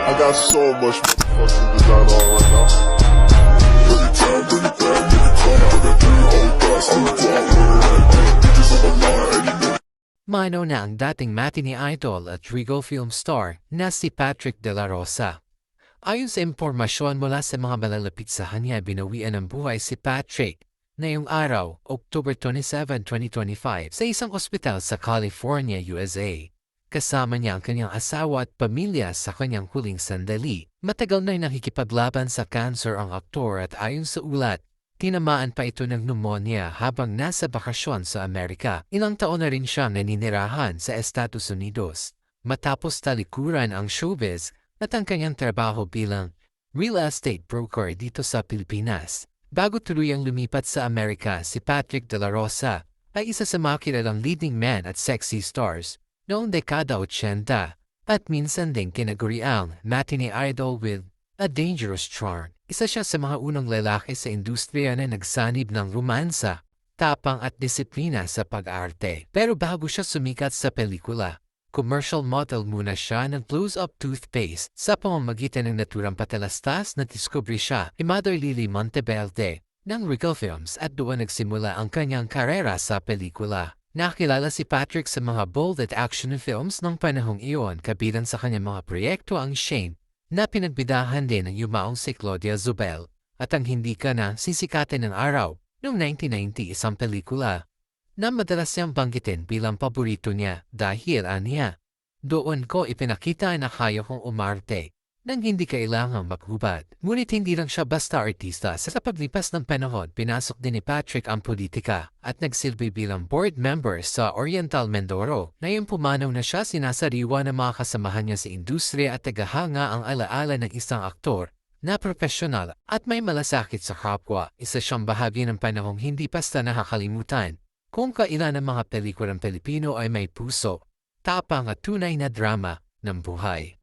I got so much motherfucking design on right now. Bring it got three whole thoughts, I'm the know Mano na ang dating matinee idol at Regal film star na si Patrick De La Rosa. Ayon sa impormasyon mula sa mga malalapit sa kanya, binawian ng buhay si Patrick ngayong araw, October 27, 2025, sa isang ospital sa California, USA. Kasama niya ang kanyang asawa at pamilya sa kanyang huling sandali. Matagal na'y nakikipaglaban sa cancer ang aktor at ayon sa ulat, Tinamaan pa ito ng pneumonia habang nasa bakasyon sa Amerika. Ilang taon na rin siyang naninirahan sa Estados Unidos. Matapos talikuran ang showbiz at ang kanyang trabaho bilang real estate broker dito sa Pilipinas. Bago tuluyang lumipat sa Amerika, si Patrick De La Rosa ay isa sa mga kilalang leading man at sexy stars noong dekada 80 at minsan ding tinaguriang matinee idol with a dangerous charm. Isa siya sa mga unang lalaki sa industriya na nagsanib ng romansa, tapang at disiplina sa pag-arte. Pero bago siya sumikat sa pelikula, commercial model muna siya ng close-up toothpaste sa pamamagitan ng naturang patalastas na diskubre siya ni Mother Lily Monteverde ng Regal Films at doon nagsimula ang kanyang karera sa pelikula. Nakilala si Patrick sa mga bold at action films ng panahong iyon kabilang sa kanyang mga proyekto ang Shane na pinagbidahan din ng yumaong si Claudia Zubel at ang hindi ka na sisikatin ng araw noong 1990 isang pelikula na madalas siyang banggitin bilang paborito niya dahil aniya. Doon ko ipinakita na kaya kong umarte nang hindi kailangang maghubad. Ngunit hindi lang siya basta artista. Sa paglipas ng panahon, pinasok din ni Patrick ang politika at nagsilbi bilang board member sa Oriental Mindoro. Ngayon pumanaw na siya sinasariwa ng mga kasamahan niya sa industriya at tagahanga ang alaala ng isang aktor na profesional at may malasakit sa kapwa. Isa siyang bahagi ng panahong hindi basta nakakalimutan. Kung kailan ang mga pelikulang Pilipino ay may puso, tapang at tunay na drama ng buhay.